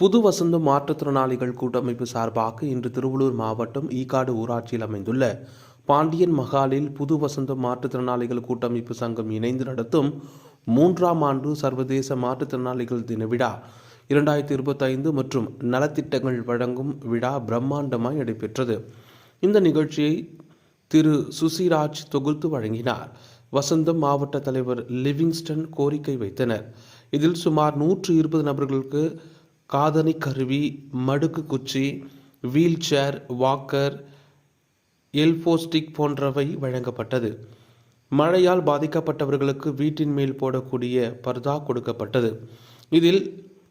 புது வசந்தம் மாற்றுத்திறனாளிகள் கூட்டமைப்பு சார்பாக இன்று திருவள்ளூர் மாவட்டம் ஈக்காடு ஊராட்சியில் அமைந்துள்ள பாண்டியன் மகாலில் புது வசந்தம் மாற்றுத்திறனாளிகள் கூட்டமைப்பு சங்கம் இணைந்து நடத்தும் மூன்றாம் ஆண்டு சர்வதேச மாற்றுத்திறனாளிகள் தின விழா இரண்டாயிரத்தி இருபத்தைந்து மற்றும் நலத்திட்டங்கள் வழங்கும் விழா பிரம்மாண்டமாய் நடைபெற்றது. இந்த நிகழ்ச்சியை திரு சுசிராஜ் தொகுத்து வழங்கினார். வசந்தம் மாவட்ட தலைவர் லிவிங்ஸ்டன் கோரிக்கை வைத்தனர். இதில் சுமார் நூற்று இருபது நபர்களுக்கு காதணி கருவி மடுக்கு குச்சி வீல் சேர் வாக்கர் எல்போஸ்டிக் போன்றவை வழங்கப்பட்டது. மழையால் பாதிக்கப்பட்டவர்களுக்கு வீட்டின் மேல் போடக்கூடிய பர்தா கொடுக்கப்பட்டது. இதில்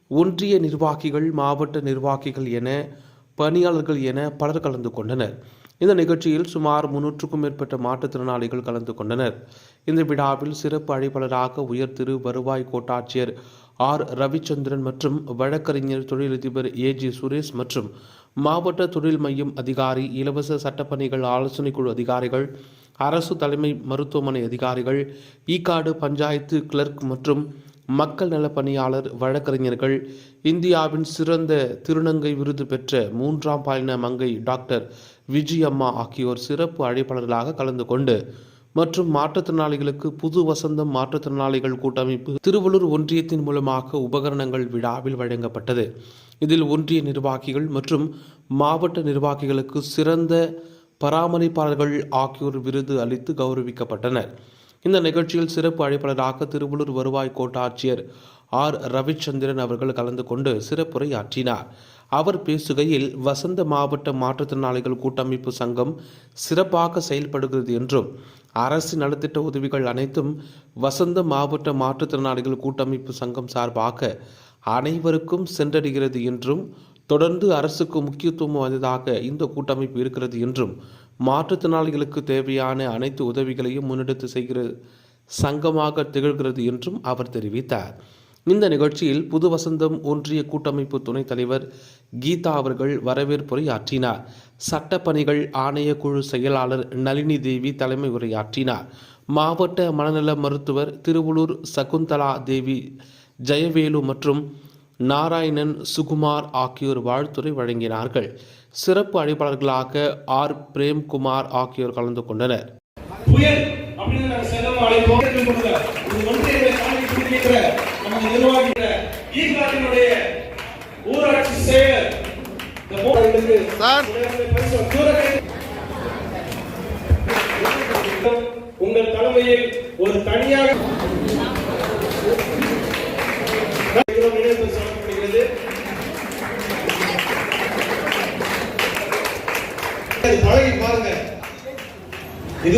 ஒன்றிய நிர்வாகிகள் மாவட்ட நிர்வாகிகள் என பணியாளர்கள் என பலர் கலந்து கொண்டனர். இந்த நிகழ்ச்சியில் சுமார் முன்னூற்றுக்கும் மேற்பட்ட மாற்றுத்திறனாளிகள் கலந்து கொண்டனர். இந்த விழாவில் சிறப்பு அழைப்பாளராக உயர் திரு வருவாய் கோட்டாட்சியர் ஆர். ரவிச்சந்திரன் மற்றும் வழக்கறிஞர் தொழிலதிபர் ஏ. ஜி. சுரேஷ் மற்றும் மாவட்ட தொழில் மையம் அதிகாரி இலவச சட்டப்பணிகள் ஆலோசனை குழு அதிகாரிகள் அரசு தலைமை மருத்துவமனை அதிகாரிகள் ஈக்காடு பஞ்சாயத்து கிளர்க் மற்றும் மக்கள் நல பணியாளர் வழக்கறிஞர்கள் இந்தியாவின் சிறந்த திருநங்கை விருது பெற்ற மூன்றாம் பாலின மங்கை டாக்டர் விஜயம்மா ஆகியோர் சிறப்பு அழைப்பாளர்களாக கலந்து கொண்டு மற்றும் மாற்றுத்திறனாளிகளுக்கு புது வசந்தம் மாற்றுத்திறனாளிகள் கூட்டமைப்பு திருவள்ளூர் ஒன்றியத்தின் மூலமாக உபகரணங்கள் விழாவில் வழங்கப்பட்டது. இதில் ஒன்றிய நிர்வாகிகள் மற்றும் மாவட்ட நிர்வாகிகளுக்கு சிறந்த பராமரிப்பாளர்கள் ஆகியோர் விருது அளித்து கௌரவிக்கப்பட்டனர். இந்த நிகழ்ச்சியில் சிறப்பு அழைப்பாளராக திருவள்ளூர் வருவாய் கோட்டாட்சியர் ஆர். ரவிச்சந்திரன் அவர்கள் கலந்து கொண்டு சிறப்புரையாற்றினார். அவர் பேசுகையில் வசந்த மாவட்ட மாற்றுத்திறனாளிகள் கூட்டமைப்பு சங்கம் சிறப்பாக செயல்படுகிறது என்றும் அரசு நலத்திட்ட உதவிகள் அனைத்தும் வசந்த மாவட்ட மாற்றுத்திறனாளிகள் கூட்டமைப்பு சங்கம் சார்பாக அனைவருக்கும் சென்றடைகிறது என்றும் தொடர்ந்து அரசுக்கு முக்கியத்துவம் வாய்ந்ததாக இந்த கூட்டமைப்பு இருக்கிறது என்றும் மாற்றுத்திறனாளிகளுக்கு தேவையான அனைத்து உதவிகளையும் முன்னெடுத்து செய்கிற சங்கமாக திகழ்கிறது என்றும் அவர் தெரிவித்தார். இந்த நிகழ்ச்சியில் புது வசந்தம் ஒன்றிய கூட்டமைப்பு துணைத் தலைவர் கீதா அவர்கள் வரவேற்புரை ஆற்றினார் சட்டப்பணிகள் ஆணையக்குழு செயலாளர் நளினி தேவி தலைமை உரையாற்றினார். மாவட்ட மனநல மருத்துவர் திருவள்ளூர் சகுந்தலா தேவி ஜெயவேலு மற்றும் நாராயணன் சுகுமார் ஆகியோர் வாழ்த்துரை வழங்கினார்கள். சிறப்பு அழைப்பாளர்களாக ஆர். பிரேம்குமார் ஆகியோர் கலந்து கொண்டனர். புயல் அப்படின்னு நாங்க செல்லமா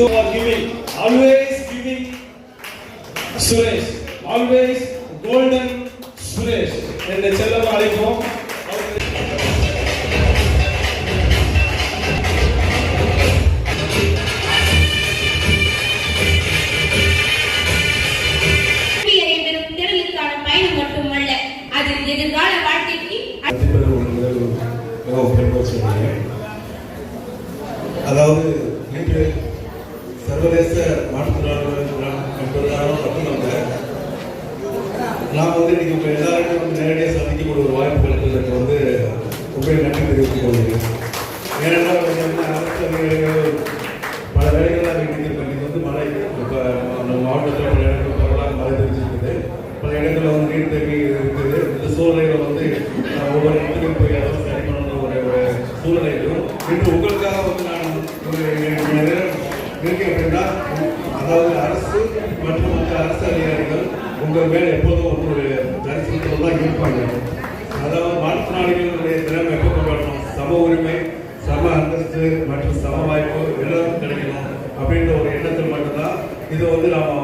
இது giving always giving Suresh always golden Suresh என்ற செல்லமா அழைப்போம் கல்வி அறிவெறும் திறனுக்கான பயணம் மட்டுமல்ல அது எதிர்கால வாழ்க்கைக்கு அதாவது இன்று சர்வதேச மாற்றுத்திறனாளிகள் தினம் என்பதாலும் மட்டுமல்ல நான் வந்து இன்னைக்கு உங்க எல்லாருக்கும் வந்து நேரடியாக சந்திக்கக்கூடிய ஒரு வாய்ப்பு கிடைத்ததற்கு வந்து உங்களை நன்றி தெரிவித்துக் கொள்கிறேன் ஏனென்றால் பார்த்தீங்கன்னா அரசு அதிகாரிகள் பல வேலைகள் இன்னைக்கு இன்னைக்கு வந்து மழை இப்போ நம்ம மாவட்டத்தில் பல இடங்கள் பரவலாக மழை தெரிஞ்சிருக்குது. பல இடங்களில் வந்து நீர் தேங்கி இருக்குது. இந்த சூழ்நிலையில் வந்து நான் ஒவ்வொரு இடத்துக்கும் போய் அதெல்லாம் சரி பண்ணணும் ஒரு ஒரு சூழ்நிலையிலும் இன்று உங்களுக்காக வந்து நான் ஒரு இரண்டு மணி நேரம் இருக்கேன் அப்படின்னா அதாவது அரசு மற்றும் மற்ற அரசு அதிகாரிகள் உங்கள் மேல் எப்போதும் வந்து ஒரு தரிசனத்தில் தான் இருப்பாங்க அதாவது மாற்றுத்திறனாளிகளுடைய திறமை எப்போ கொண்டாடணும் சம உரிமை சம அந்தஸ்து மற்றும் சம வாய்ப்பு எல்லாருக்கும் கிடைக்கணும் அப்படின்ற ஒரு எண்ணத்தில் மட்டும்தான் இது வந்து நாம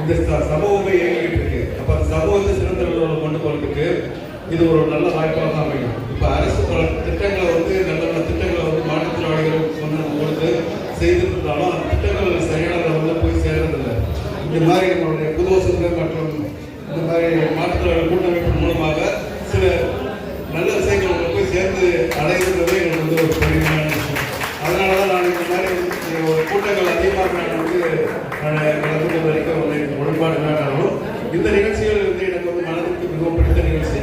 இந்த ச- சமூகமே இயங்கிட்டு இருக்கு அப்ப அந்த சமூகத்தை சிறந்த நிலையில கொண்டு போறதுக்கு இது ஒரு நல்ல வாய்ப்பாக தான் அமையும் இப்ப அரசு பல திட்டங்களை வந்து நல்ல நல்ல திட்டங்களை வந்து மாற்றுத்திறனாளிகளுக்கு வந்து நம்ம கொடுத்து செய்துட்டு இருந்தாலும் அந்த திட்டங்கள் சரியான வந்து போய் சேர்றதில்லை இந்த மாதிரி நம்மளுடைய புது வசதிகள் மற்றும் இந்த மாதிரி மாற்றுத்திறனாளி கூட்டமைப்பு மூலமாக சில நல்ல விஷயங்கள் உங்களை போய் சேர்ந்து அடைகிறதே எனக்கு வந்து ஒரு பெருமையான விஷயம். அதனால தான் நான் இந்த மாதிரி ஒரு கூட்டங்கள் அதிகமாக நான் வந்து நான் கலந்து கொண்டிருக்க ஒரு உடன்பாடு வேண்டாலும் இந்த நிகழ்ச்சிகள் வந்து எனக்கு வந்து மனதிற்கு மிகவும் பிடித்த நிகழ்ச்சி.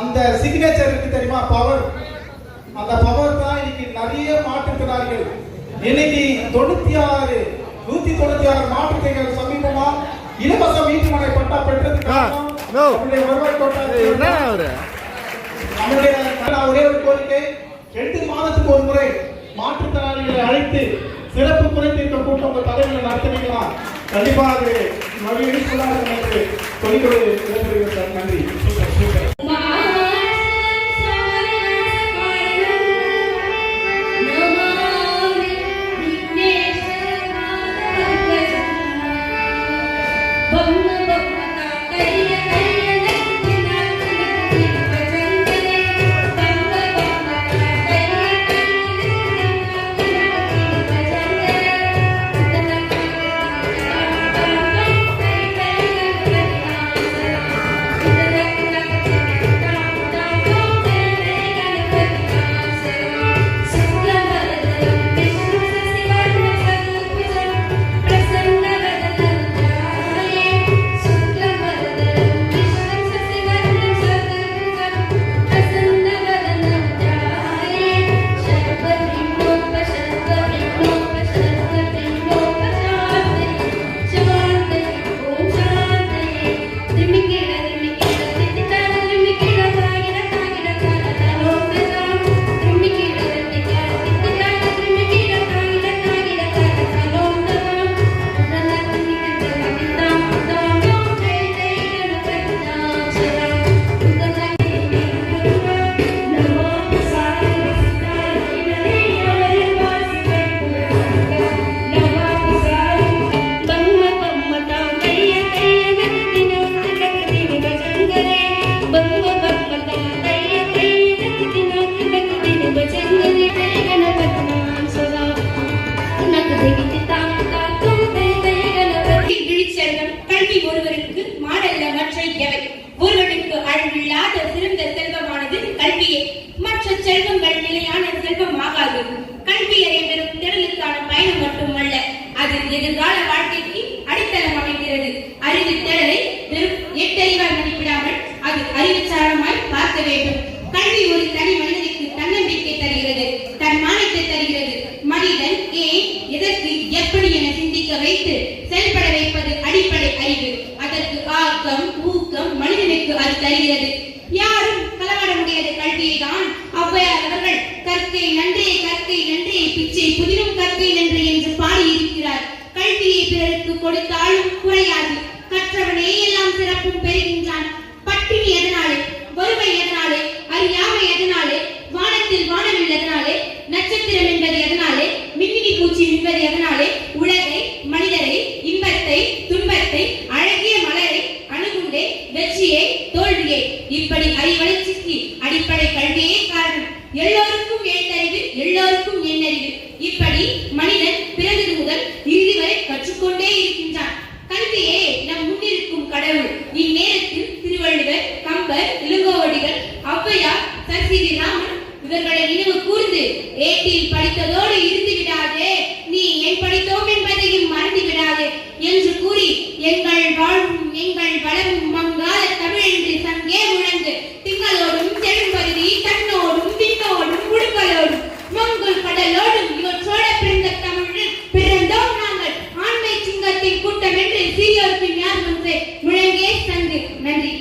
அந்த சிக்னேச்சர் இருக்கு தெரியுமா? பவர் அந்த பவர் தான் இன்னைக்கு நிறைய மாற்றுத்திறனாளிகள். இன்னைக்கு தொண்ணூத்தி ஆறு நூத்தி தொண்ணூத்தி ஆறு மாற்றுத்திறனாளிகள் சமீபமா இலவச வீட்டுமனை பட்டா காரணம். நம்முடைய வருவாய் கோட்டாட்சியர் நம்முடைய ஒரே ஒரு கோரிக்கை ரெண்டு மாதத்துக்கு ஒரு முறை மாற்றுத்திறனாளிகளை அழைத்து சிறப்பு குறைதீர்க்க கூட்டம் உங்க தலைமையில் நடத்துவீங்களா கண்டிப்பா அது மகிழ் யூஸ்ஃபுல்லாக இருக்கும் என்று சொல்லிக்கொண்டு விடைபெறுகிறேன் சார். நன்றி மற்ற எவை ஒருவனுக்கு அழிவில்லாத சிறந்த செல்வமானது கல்வியே. மற்ற செல்வங்கள் நிலையான செல்வம் ஆகாது கல்வி அறிவரும் திறனுக்கான பயணம் மட்டுமல்ல அது எதிர்கால வாழ்க்கைக்கு எல்லாம் பெறுகின்றான் பட்டினி எதனாலே திங்கள் வளரும் வளமும் மங்காத தமிழ் என்று சங்கே முழங்கு திங்களோடும் செழும்பருதி தன்னோடும் விண்ணோடும் உடுக்கலோடும் மங்குள் கடலோடும் இவற்றோட பிறந்த தமிழில் பிறந்தோம் நாங்கள் ஆண்மை சிங்கத்தின் கூட்டம் என்று சீரியோருக்கு ஞான் ஒன்று முழங்கே சங்கு நன்றி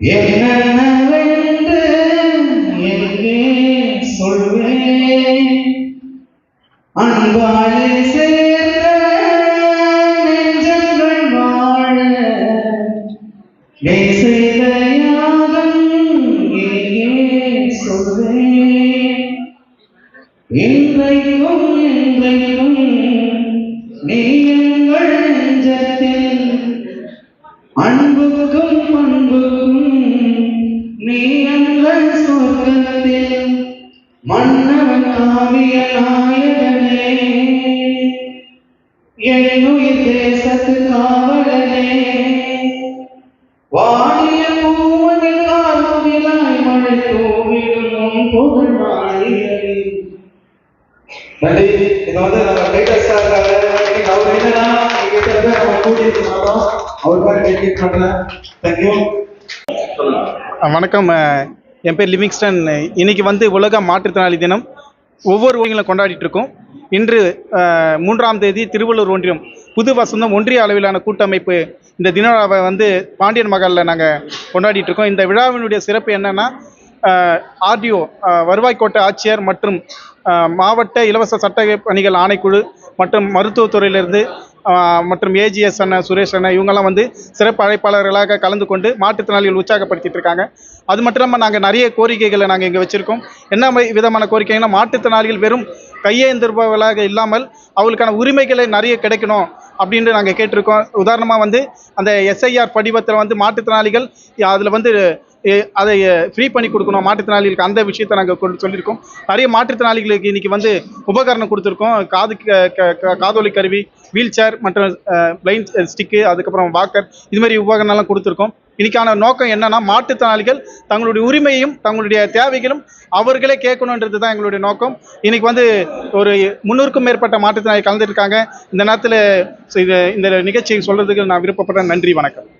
Yeah. இன்றைக்கும் இன்றைக்கும் நீ எங்கள் நெஞ்சத்தில் அன்புக்கும் அன்புக்கும் நீ எங்கள் சொர்க்கத்தில் மன்னவன் காவிய நாயகனே என்னுயிர் தேசத்து காவலனே. வா நன்றி இது வந்து நம்ம டைட்டஸ் சார் அவர் என்னன்னா இங்க இருக்கிற பேர் நம்ம கூட்டிட்டு வந்தோம் அவருக்காக டெடிகேட் பண்றேன் தேங்க்யூ வணக்கம். என் பேர் லிவிங்ஸ்டன் இன்னைக்கு வந்து உலக மாற்றுத்திறனாளி தினம். ஒவ்வொரு ஊர்களும் கொண்டாடிட்டு இருக்கோம். இன்று மூன்றாம் தேதி திருவள்ளூர் ஒன்றியம் புது வசந்தம் ஒன்றிய அளவிலான கூட்டமைப்பு இந்த தின விழாவை வந்து பாண்டியன் மகாலில் நாங்கள் கொண்டாடிட்டு இருக்கோம். இந்த விழாவினுடைய சிறப்பு என்னன்னா ஆர்டிஓ வருவாய் கோட்ட ஆட்சியர் மற்றும் மாவட்ட இலவச சட்ட பணிகள் ஆணைக்குழு மற்றும் மருத்துவத்துறையிலிருந்து மற்றும் ஏஜிஎஸ் அண்ணன் சுரேஷ் அண்ணன் இவங்கெல்லாம் வந்து சிறப்பு அழைப்பாளர்களாக கலந்து கொண்டு மாற்றுத்திறனாளிகள் உற்சாகப்படுத்திட்டு இருக்காங்க. அது மட்டும் இல்லாமல் நாங்கள் நிறைய கோரிக்கைகளை நாங்கள் இங்கே வச்சுருக்கோம். என்ன விதமான கோரிக்கைன்னா மாற்றுத்திறனாளிகள் வெறும் கையேந்திருப்பவர்களாக இல்லாமல் அவர்களுக்கான உரிமைகளை நிறைய கிடைக்கணும் அப்படின்ட்டு நாங்கள் கேட்டிருக்கோம். உதாரணமாக வந்து அந்த எஸ்ஐஆர் படிவத்தில் வந்து மாற்றுத்திறனாளிகள் அதில் வந்து அதை ஃப்ரீ பண்ணி கொடுக்கணும். மாற்றுத்திறனாளிகளுக்கு அந்த விஷயத்தை நாங்கள் கொண்டு சொல்லியிருக்கோம். நிறைய மாற்றுத்திறனாளிகளுக்கு இன்னைக்கு வந்து உபகரணம் கொடுத்துருக்கோம். காது க- க- காதொலி கருவி வீல் சேர் மற்றும் பிளைன் ஸ்டிக்கு அதுக்கப்புறம் வாக்கர் இது மாதிரி உபகரணம்லாம் கொடுத்துருக்கோம். இன்னைக்கான நோக்கம் என்னன்னா மாற்றுத்திறனாளிகள் தங்களுடைய உரிமையும் தங்களுடைய தேவைகளும் அவர்களே கேட்கணுன்றது தான் எங்களுடைய நோக்கம். இன்னைக்கு வந்து ஒரு முன்னூறுக்கும் மேற்பட்ட மாற்றுத்திறனாளி கலந்துருக்காங்க இந்த நேரத்தில் இந்த நிகழ்ச்சியை சொல்றதுக்கு நான் விருப்பப்படுறேன். நன்றி வணக்கம்.